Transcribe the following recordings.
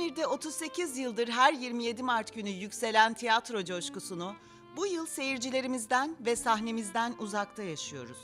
İzmir'de 38 yıldır her 27 Mart günü yükselen tiyatro coşkusunu bu yıl seyircilerimizden ve sahnemizden uzakta yaşıyoruz.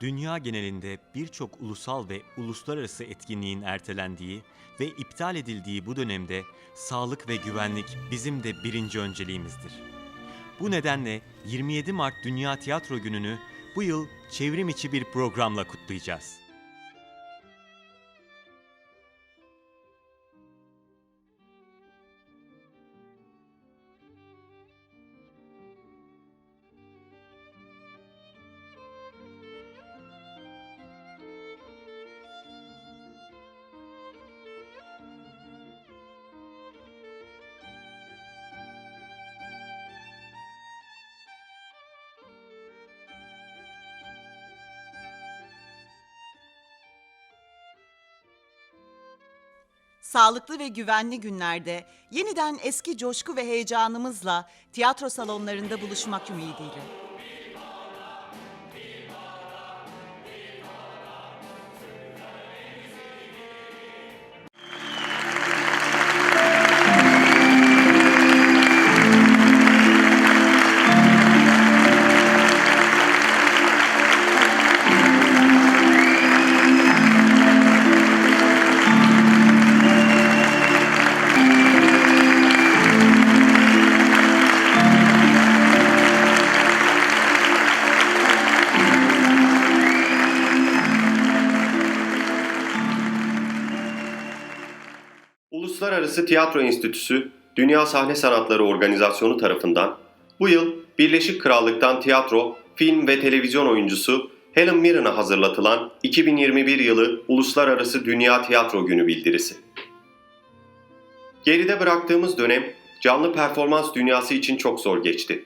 Dünya genelinde birçok ulusal ve uluslararası etkinliğin ertelendiği ve iptal edildiği bu dönemde sağlık ve güvenlik bizim de birinci önceliğimizdir. Bu nedenle 27 Mart Dünya Tiyatro Günü'nü bu yıl çevrim içi bir programla kutlayacağız. Sağlıklı ve güvenli günlerde yeniden eski coşku ve heyecanımızla tiyatro salonlarında buluşmak ümidiyle. Uluslararası Tiyatro Enstitüsü Dünya Sahne Sanatları Organizasyonu tarafından bu yıl Birleşik Krallık'tan tiyatro, film ve televizyon oyuncusu Helen Mirren'a hazırlatılan 2021 yılı Uluslararası Dünya Tiyatro Günü bildirisi. Geride bıraktığımız dönem canlı performans dünyası için çok zor geçti.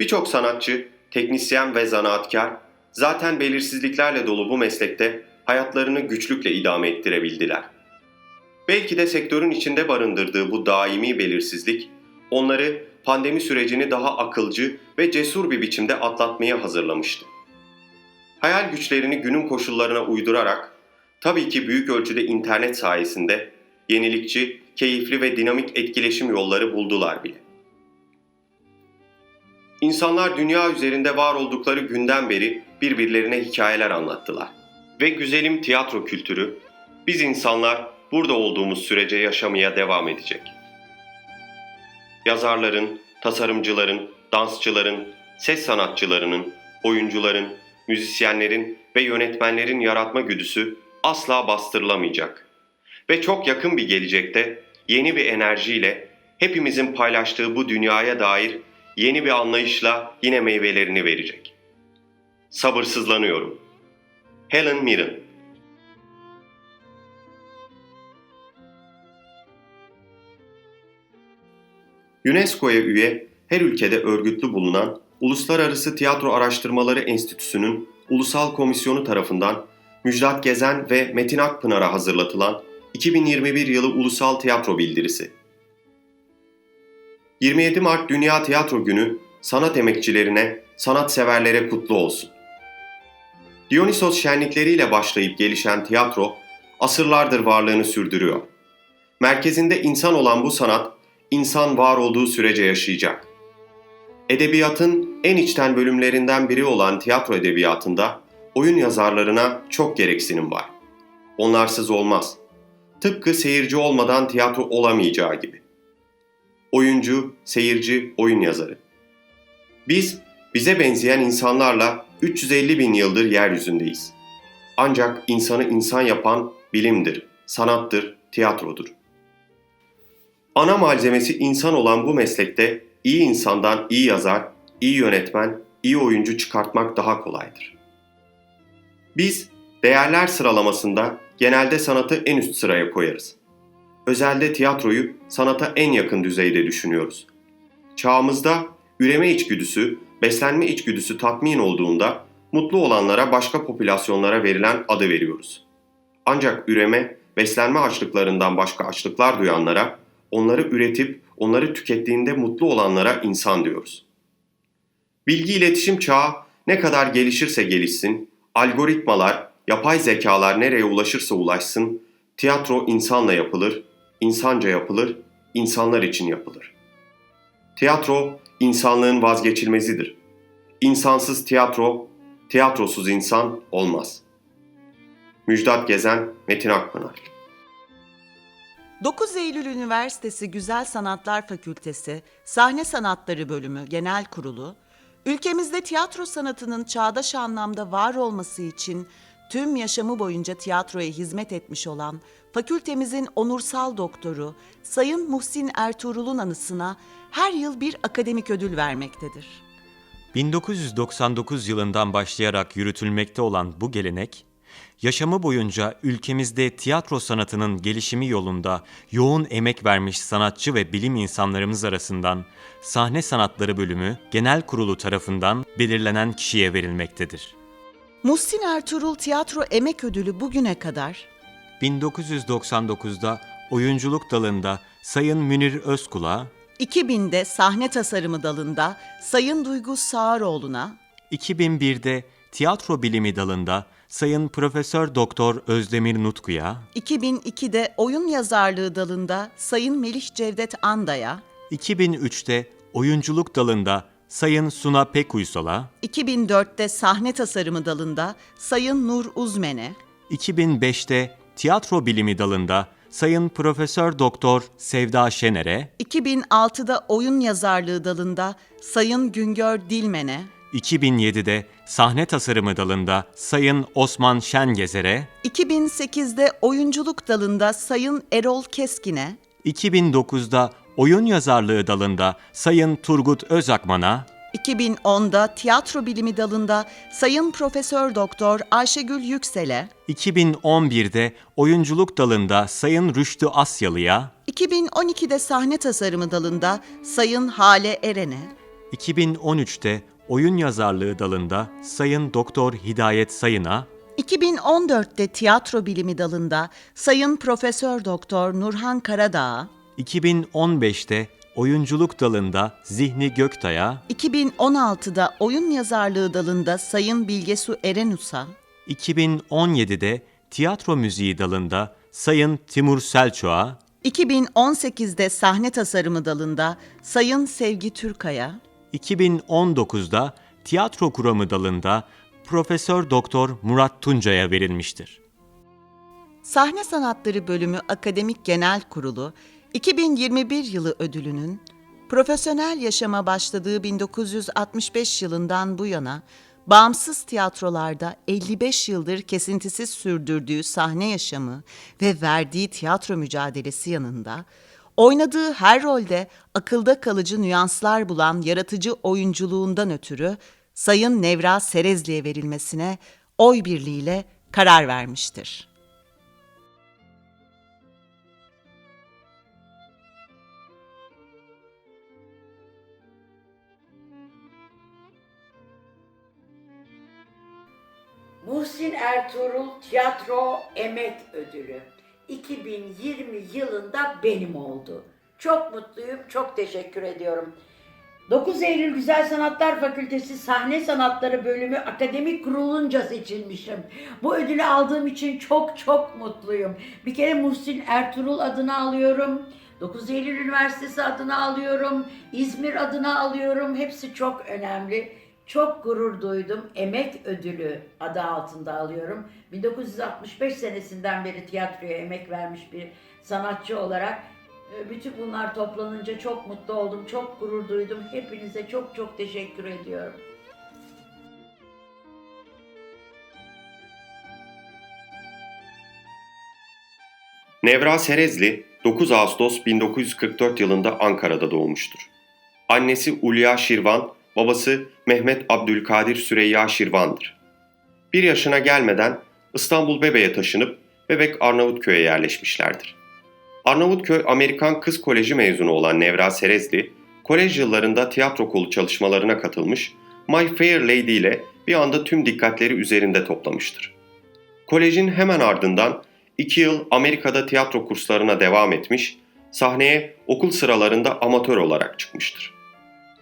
Birçok sanatçı, teknisyen ve zanaatkar zaten belirsizliklerle dolu bu meslekte hayatlarını güçlükle idame ettirebildiler. Belki de sektörün içinde barındırdığı bu daimi belirsizlik onları pandemi sürecini daha akılcı ve cesur bir biçimde atlatmaya hazırlamıştı. Hayal güçlerini günün koşullarına uydurarak, tabii ki büyük ölçüde internet sayesinde yenilikçi, keyifli ve dinamik etkileşim yolları buldular bile. İnsanlar dünya üzerinde var oldukları günden beri birbirlerine hikayeler anlattılar. Ve güzelim tiyatro kültürü, biz insanlar burada olduğumuz sürece yaşamaya devam edecek. Yazarların, tasarımcıların, dansçıların, ses sanatçılarının, oyuncuların, müzisyenlerin ve yönetmenlerin yaratma güdüsü asla bastırılamayacak. Ve çok yakın bir gelecekte yeni bir enerjiyle hepimizin paylaştığı bu dünyaya dair yeni bir anlayışla yine meyvelerini verecek. Sabırsızlanıyorum. Helen Mirren UNESCO'ya üye her ülkede örgütlü bulunan Uluslararası Tiyatro Araştırmaları Enstitüsü'nün Ulusal Komisyonu tarafından Müjdat Gezen ve Metin Akpınar'a hazırlatılan 2021 yılı Ulusal Tiyatro Bildirisi. 27 Mart Dünya Tiyatro Günü sanat emekçilerine, sanatseverlere kutlu olsun. Dionysos şenlikleriyle başlayıp gelişen tiyatro asırlardır varlığını sürdürüyor. Merkezinde insan olan bu sanat insan var olduğu sürece yaşayacak. Edebiyatın en içten bölümlerinden biri olan tiyatro edebiyatında oyun yazarlarına çok gereksinim var. Onlarsız olmaz. Tıpkı seyirci olmadan tiyatro olamayacağı gibi. Oyuncu, seyirci, oyun yazarı. Biz bize benzeyen insanlarla 350 bin yıldır yeryüzündeyiz. Ancak insanı insan yapan bilimdir, sanattır, tiyatrodur. Ana malzemesi insan olan bu meslekte iyi insandan iyi yazar, iyi yönetmen, iyi oyuncu çıkartmak daha kolaydır. Biz değerler sıralamasında genelde sanatı en üst sıraya koyarız. Özelde tiyatroyu sanata en yakın düzeyde düşünüyoruz. Çağımızda üreme içgüdüsü, beslenme içgüdüsü tatmin olduğunda mutlu olanlara başka popülasyonlara verilen adı veriyoruz. Ancak üreme, beslenme açlıklarından başka açlıklar duyanlara onları üretip onları tükettiğinde mutlu olanlara insan diyoruz. Bilgi iletişim çağı ne kadar gelişirse gelişsin, algoritmalar, yapay zekalar nereye ulaşırsa ulaşsın, tiyatro insanla yapılır, insanca yapılır, insanlar için yapılır. Tiyatro insanlığın vazgeçilmezidir. İnsansız tiyatro, tiyatrosuz insan olmaz. Müjdat Gezen, Metin Akpınar 9 Eylül Üniversitesi Güzel Sanatlar Fakültesi Sahne Sanatları Bölümü Genel Kurulu, ülkemizde tiyatro sanatının çağdaş anlamda var olması için tüm yaşamı boyunca tiyatroya hizmet etmiş olan fakültemizin onursal doktoru Sayın Muhsin Ertuğrul'un anısına her yıl bir akademik ödül vermektedir. 1999 yılından başlayarak yürütülmekte olan bu gelenek, yaşamı boyunca ülkemizde tiyatro sanatının gelişimi yolunda yoğun emek vermiş sanatçı ve bilim insanlarımız arasından Sahne Sanatları Bölümü Genel Kurulu tarafından belirlenen kişiye verilmektedir. Muhsin Ertuğrul Tiyatro Emek Ödülü bugüne kadar 1999'da oyunculuk dalında Sayın Münir Özkul'a, 2000'de sahne tasarımı dalında Sayın Duygu Sağaroğlu'na, 2001'de tiyatro bilimi dalında Sayın Profesör Doktor Özdemir Nutku'ya, 2002'de oyun yazarlığı dalında Sayın Melih Cevdet Anda'ya, 2003'te oyunculuk dalında Sayın Suna Pekuysal'a, 2004'te sahne tasarımı dalında Sayın Nur Uzmen'e, 2005'te tiyatro bilimi dalında Sayın Profesör Doktor Sevda Şener'e, 2006'da oyun yazarlığı dalında Sayın Güngör Dilmen'e, 2007'de sahne tasarımı dalında Sayın Osman Şengezer'e, 2008'de oyunculuk dalında Sayın Erol Keskin'e, 2009'da oyun yazarlığı dalında Sayın Turgut Özakman'a, 2010'da tiyatro bilimi dalında Sayın Profesör Doktor Ayşegül Yüksel'e, 2011'de oyunculuk dalında Sayın Rüştü Asyalı'ya, 2012'de sahne tasarımı dalında Sayın Hale Eren'e, 2013'te oyun yazarlığı dalında Sayın Doktor Hidayet Sayın'a, 2014'te tiyatro bilimi dalında Sayın Profesör Doktor Nurhan Karadağ'a, 2015'te oyunculuk dalında Zihni Göktay'a, 2016'da oyun yazarlığı dalında Sayın Bilgesu Erenus'a, 2017'de tiyatro müziği dalında Sayın Timur Selçuk'a, 2018'de sahne tasarımı dalında Sayın Sevgi Türkaya, 2019'da tiyatro kuramı dalında Profesör Doktor Murat Tuncay'a verilmiştir. Sahne Sanatları Bölümü Akademik Genel Kurulu 2021 yılı ödülünün profesyonel yaşama başladığı 1965 yılından bu yana bağımsız tiyatrolarda 55 yıldır kesintisiz sürdürdüğü sahne yaşamı ve verdiği tiyatro mücadelesi yanında oynadığı her rolde akılda kalıcı nüanslar bulan yaratıcı oyunculuğundan ötürü Sayın Nevra Serezli'ye verilmesine oy birliğiyle karar vermiştir. Muhsin Ertuğrul Tiyatro Emek Ödülü 2020 yılında benim oldu. Çok mutluyum, çok teşekkür ediyorum. 9 Eylül Güzel Sanatlar Fakültesi Sahne Sanatları Bölümü Akademik Kurulunca seçilmişim. Bu ödülü aldığım için çok çok mutluyum. Bir kere Muhsin Ertuğrul adını alıyorum. 9 Eylül Üniversitesi adını alıyorum. İzmir adını alıyorum. Hepsi çok önemli. Çok gurur duydum. Emek ödülü adı altında alıyorum. 1965 senesinden beri tiyatroya emek vermiş bir sanatçı olarak e, bütün bunlar toplanınca çok mutlu oldum. Çok gurur duydum. Hepinize çok çok teşekkür ediyorum. Nevra Serezli 9 Ağustos 1944 yılında Ankara'da doğmuştur. Annesi Ulya Şirvan, babası Mehmet Abdülkadir Süreyya Şirvan'dır. Bir yaşına gelmeden İstanbul Bebe'ye taşınıp Bebek Arnavutköy'e yerleşmişlerdir. Arnavutköy Amerikan Kız Koleji mezunu olan Nevra Serezli, kolej yıllarında tiyatro kolu çalışmalarına katılmış, My Fair Lady ile bir anda tüm dikkatleri üzerinde toplamıştır. Kolejin hemen ardından iki yıl Amerika'da tiyatro kurslarına devam etmiş, sahneye okul sıralarında amatör olarak çıkmıştır.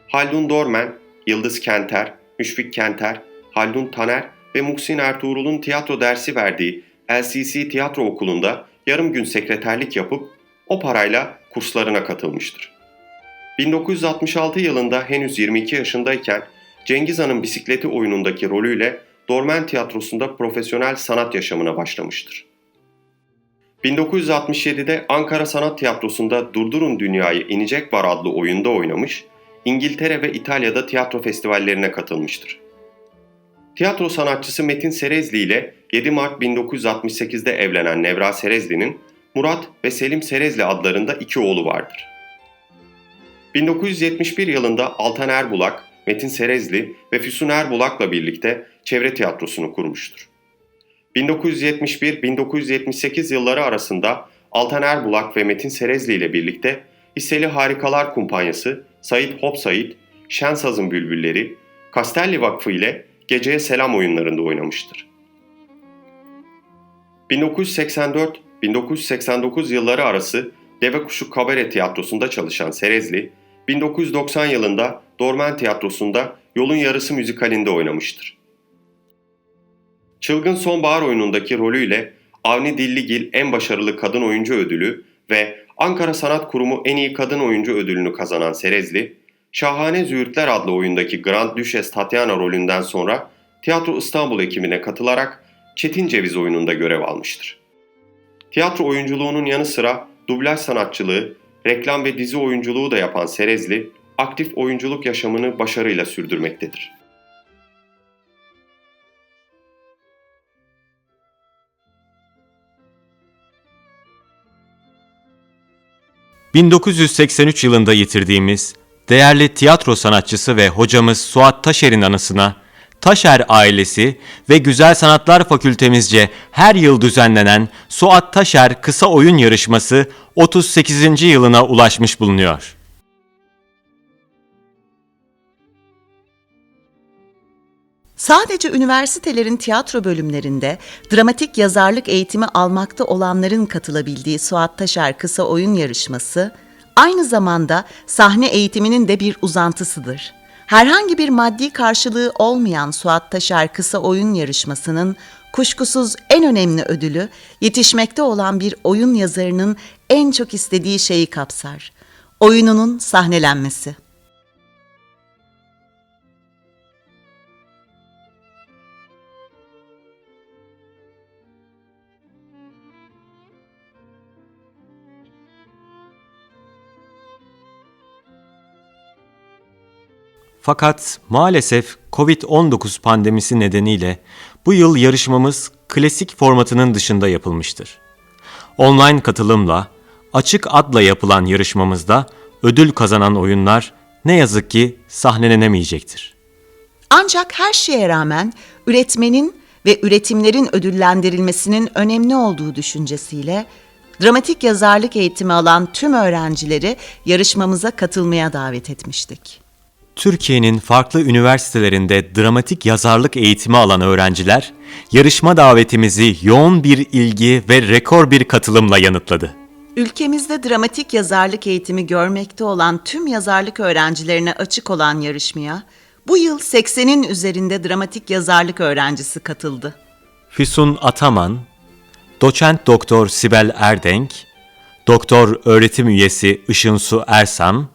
Haldun Dorman, Yıldız Kenter, Müşfik Kenter, Haldun Taner ve Muhsin Ertuğrul'un tiyatro dersi verdiği LCC Tiyatro Okulu'nda yarım gün sekreterlik yapıp o parayla kurslarına katılmıştır. 1966 yılında henüz 22 yaşındayken Cengiz Han'ın bisikleti oyunundaki rolüyle Dormen Tiyatrosu'nda profesyonel sanat yaşamına başlamıştır. 1967'de Ankara Sanat Tiyatrosu'nda Durdurun Dünyayı İnecek Var adlı oyunda oynamış, İngiltere ve İtalya'da tiyatro festivallerine katılmıştır. Tiyatro sanatçısı Metin Serezli ile 7 Mart 1968'de evlenen Nevra Serezli'nin Murat ve Selim Serezli adlarında iki oğlu vardır. 1971 yılında Altan Erbulak, Metin Serezli ve Füsun Erbulak'la birlikte çevre tiyatrosunu kurmuştur. 1971-1978 yılları arasında Altan Erbulak ve Metin Serezli ile birlikte Hisseli Harikalar Kumpanyası, Sait Hop Sait, Şensaz'ın Bülbülleri, Kastelli Vakfı ile Geceye Selam oyunlarında oynamıştır. 1984-1989 yılları arası Deve Kuşu Kabare Tiyatrosu'nda çalışan Serezli, 1990 yılında Dormen Tiyatrosu'nda Yolun Yarısı müzikalinde oynamıştır. Çılgın Sonbahar oyunundaki rolüyle Avni Dilligil en başarılı kadın oyuncu ödülü ve Ankara Sanat Kurumu en iyi kadın oyuncu ödülünü kazanan Serezli, Şahane Züğürtler adlı oyundaki Grand Duchess Tatiana rolünden sonra Tiyatro İstanbul ekibine katılarak Çetin Ceviz oyununda görev almıştır. Tiyatro oyunculuğunun yanı sıra dublaj sanatçılığı, reklam ve dizi oyunculuğu da yapan Serezli, aktif oyunculuk yaşamını başarıyla sürdürmektedir. ...1983 yılında yitirdiğimiz değerli tiyatro sanatçısı ve hocamız Suat Taşer'in anısına Taşer ailesi ve Güzel Sanatlar Fakültemizce her yıl düzenlenen Suat Taşer Kısa Oyun Yarışması 38. yılına ulaşmış bulunuyor. Sadece üniversitelerin tiyatro bölümlerinde dramatik yazarlık eğitimi almakta olanların katılabildiği Suat Taşer Kısa Oyun Yarışması, aynı zamanda sahne eğitiminin de bir uzantısıdır. Herhangi bir maddi karşılığı olmayan Suat Taşer Kısa Oyun Yarışması'nın kuşkusuz en önemli ödülü, yetişmekte olan bir oyun yazarının en çok istediği şeyi kapsar. Oyununun sahnelenmesi. Fakat maalesef Covid-19 pandemisi nedeniyle bu yıl yarışmamız klasik formatının dışında yapılmıştır. Online katılımla, açık adla yapılan yarışmamızda ödül kazanan oyunlar ne yazık ki sahnelenemeyecektir. Ancak her şeye rağmen üretmenin ve üretimlerin ödüllendirilmesinin önemli olduğu düşüncesiyle dramatik yazarlık eğitimi alan tüm öğrencileri yarışmamıza katılmaya davet etmiştik. Türkiye'nin farklı üniversitelerinde dramatik yazarlık eğitimi alan öğrenciler, yarışma davetimizi yoğun bir ilgi ve rekor bir katılımla yanıtladı. Ülkemizde dramatik yazarlık eğitimi görmekte olan tüm yazarlık öğrencilerine açık olan yarışmaya bu yıl 80'in üzerinde dramatik yazarlık öğrencisi katıldı. Füsun Ataman, Doçent Doktor Sibel Erdenk, Doktor Öğretim Üyesi Işınsu Ersan,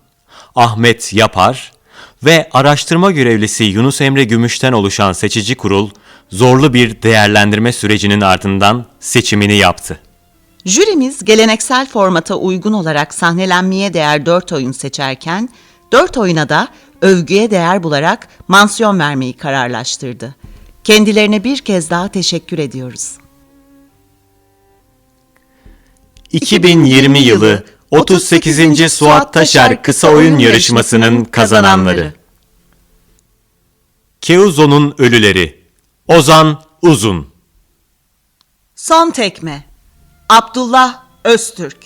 Ahmet Yapar ve araştırma görevlisi Yunus Emre Gümüş'ten oluşan seçici kurul zorlu bir değerlendirme sürecinin ardından seçimini yaptı. Jürimiz geleneksel formata uygun olarak sahnelenmeye değer 4 oyun seçerken, 4 oyuna da övgüye değer bularak mansiyon vermeyi kararlaştırdı. Kendilerine bir kez daha teşekkür ediyoruz. 2020 yılı 38. Suat Taşer Kısa Oyun Yarışması'nın kazananları. Keuzo'nun Ölüleri Ozan Uzun Son tekme. Abdullah Öztürk.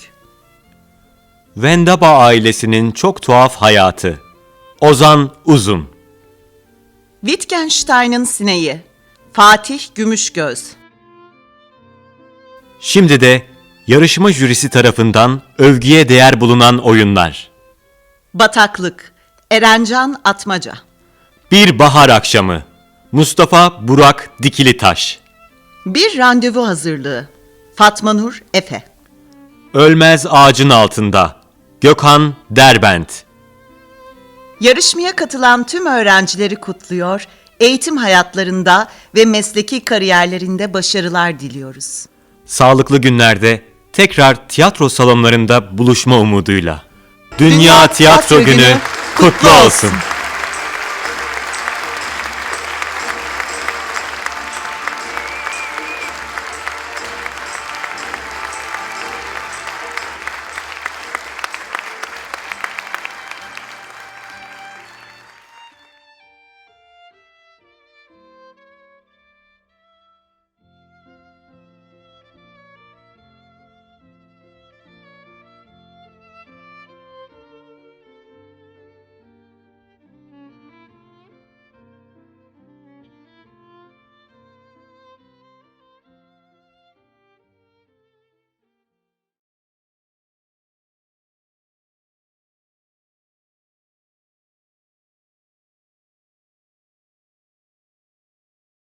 Vendaba ailesinin çok tuhaf hayatı Ozan Uzun Wittgenstein'ın sineği. Fatih Gümüşgöz. Şimdi de yarışma jürisi tarafından övgüye değer bulunan oyunlar. Bataklık. Erencan Atmaca. Bir Bahar Akşamı Mustafa Burak Dikilitaş Bir randevu hazırlığı. Fatma Nur Efe. Ölmez Ağacın Altında Gökhan Derbent Yarışmaya katılan tüm öğrencileri kutluyor, eğitim hayatlarında ve mesleki kariyerlerinde başarılar diliyoruz. Sağlıklı günlerde tekrar tiyatro salonlarında buluşma umuduyla. Dünya, Tiyatro, Günü kutlu olsun.